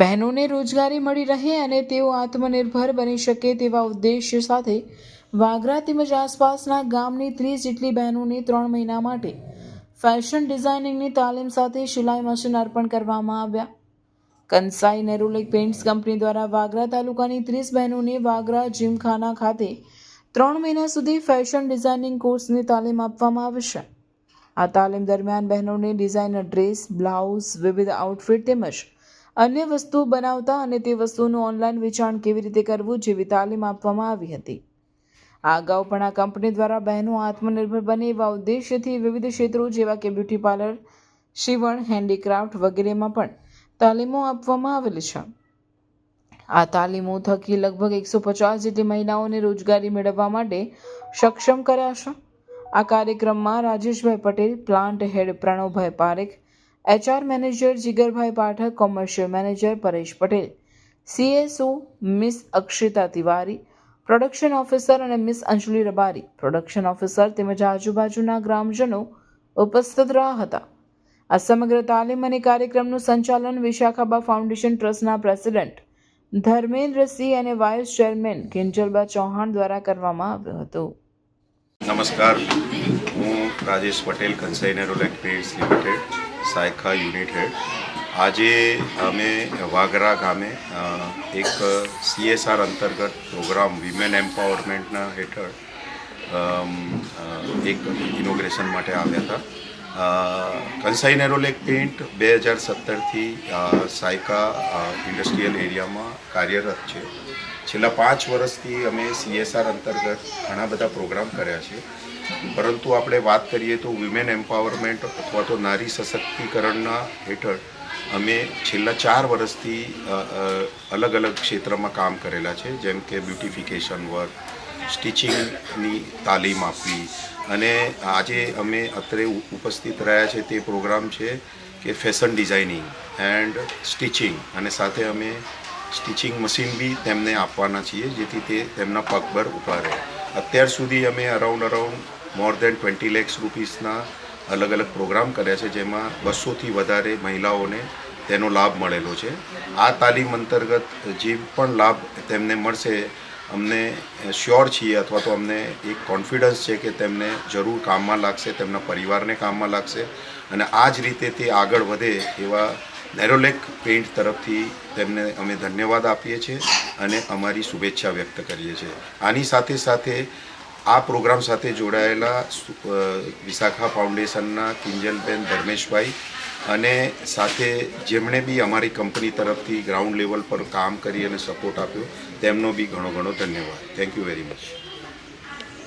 બહેનોને રોજગારી મળી રહે અને તેઓ આત્મનિર્ભર બની શકે તેવા ઉદ્દેશ્ય સાથે વાગરા તેમજ આસપાસના ગામની ત્રીસ જેટલી બહેનોને ત્રણ મહિના માટે ફેશન ડિઝાઇનિંગની તાલીમ સાથે સિલાઈ મશીન અર્પણ કરવામાં આવ્યા. કંસાઈ નેરોલેક પેઇન્ટ્સ કંપની દ્વારા વાગરા તાલુકાની ત્રીસ બહેનોને વાગરા જીમખાના ખાતે ત્રણ મહિના સુધી ફેશન ડિઝાઇનિંગ કોર્સની તાલીમ આપવામાં આવશે. આ તાલીમ દરમિયાન બહેનોને ડિઝાઇનર ડ્રેસ, બ્લાઉઝ, વિવિધ આઉટફિટ તેમજ અન્ય વસ્તુઓ બનાવતા અને તે વસ્તુનું ઓનલાઈન વેચાણ કેવી રીતે કરવું જેવી તાલીમ આપવામાં આવી હતી. આ અગાઉ પણ આ કંપની દ્વારા બહેનો આત્મનિર્ભર બને એવા ઉદ્દેશ્યથી વિવિધ ક્ષેત્રો જેવા કે બ્યુટી પાર્લર શિવણ હેન્ડીક્રાફ્ટ વગેરેમાં પણ તાલીમો આપવામાં આવેલી છે. આ તાલીમો થકી લગભગ એકસો પચાસ જેટલી મહિલાઓને રોજગારી મેળવવા માટે સક્ષમ કર્યા છે આ કાર્યક્રમમાં Rajeshbhai Patel plant head Pranavbhai Parekh HR manager Jigarbhai Pathak commercial manager Paresh Patel CSO miss Akshita Tiwari production officer અને miss Anjali Rabari production officer તેમજ આજુબાજુના ગ્રામજનો ઉપસ્થિત રહ્યા હતા. આ સમગ્ર તાલીમ અને કાર્યક્રમનું સંચાલન વિશાખાબા ફાઉન્ડેશન ટ્રસ્ટના પ્રેસિડેન્ટ ધર્મેન્દ્રસિંહ અને વાઇસ ચેરમેન કિંજલબા ચૌહાણ દ્વારા કરવામાં આવ્યું હતું. નમસ્કાર. હું Rajesh Patel Kansai Nerolac limited Saykha unit head. આજે અમે વાગરા ગામે એક સીએસઆર અંતર્ગત પ્રોગ્રામ વિમેન એમ્પાવરમેન્ટના હેઠળ એક ઇનોગ્રેશન માટે આવ્યા હતા. કંસાઈ નેરોલેક પેઇન્ટ બે હજાર સત્તરથી સાયકા ઇન્ડસ્ટ્રીયલ એરિયામાં કાર્યરત છે. છેલ્લા પાંચ વર્ષથી અમે સીએસઆર અંતર્ગત ઘણા બધા પ્રોગ્રામ કર્યા છે. પરંતુ આપણે વાત કરીએ તો વિમેન એમ્પાવરમેન્ટ અથવા તો નારી સશક્તિકરણના હેઠળ અમે છેલ્લા ચાર વર્ષથી અલગ અલગ ક્ષેત્રમાં કામ કરેલા છે, જેમ કે બ્યુટિફિકેશન વર્ક સ્ટિચિંગની તાલીમ આપવી અને આજે અમે અત્રે ઉપસ્થિત રહ્યા છે તે પ્રોગ્રામ છે કે ફેશન ડિઝાઇનિંગ એન્ડ સ્ટિચિંગ અને સાથે અમે સ્ટિચિંગ મશીન બી તેમને આપવાના છીએ, જેથી તે તેમના પગભર ઊભા રહે. અત્યાર સુધી અમે around around more than twenty lakhs રૂપીસના અલગ અલગ પ્રોગ્રામ કર્યા છે, જેમાં બસોથી વધારે મહિલાઓને તેનો લાભ મળેલો છે. આ તાલીમ અંતર્ગત જે પણ લાભ તેમને મળશે, અમને શ્યોર છીએ અથવા તો અમને એક કોન્ફિડન્સ છે કે તેમને જરૂર કામમાં લાગશે, તેમના પરિવારને કામમાં લાગશે અને આ જ રીતે તે આગળ વધે એવા નેરોલેક પેઇન્ટ તરફથી તેમને અમે ધન્યવાદ આપીએ છીએ અને અમારી શુભેચ્છા વ્યક્ત કરીએ છીએ. આની સાથે સાથે આ પ્રોગ્રામ સાથે જોડાયેલા વિશાખા ફાઉન્ડેશનના કિંજલબેન ધર્મેશભાઈ અને સાથે જેમણે બી અમારી કંપની તરફથી ગ્રાઉન્ડ લેવલ પર કામ કરી અને સપોર્ટ આપ્યો, તેમનો બી ઘણો ઘણો ધન્યવાદ. Thank you very much